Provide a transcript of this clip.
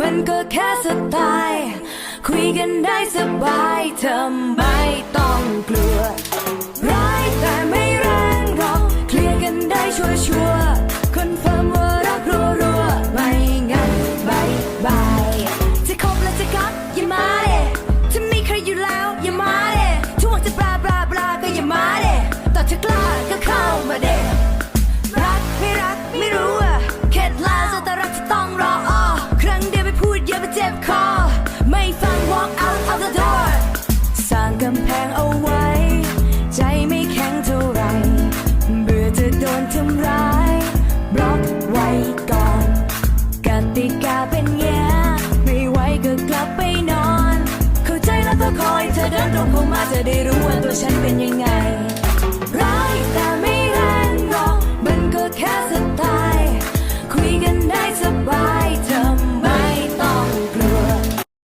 มันก็แค่สไตล์คุยกันได้สบายทำอไมต้องกลัว ร้ายแต่ไม่แรงหรอกเคลียร์กันได้ชัวร์ำแพงเอาไว้ ใจไม่แข็งเท่าไร เบื่อจะโดนทำร้ายบล็อกไว้ก่อนกติกาเป็นแย่ไม่ไหวก็กลับไปนอน เข้าใจแล้วก็คอยเธอเดินตรงเข้ามาจะได้รู้ว่า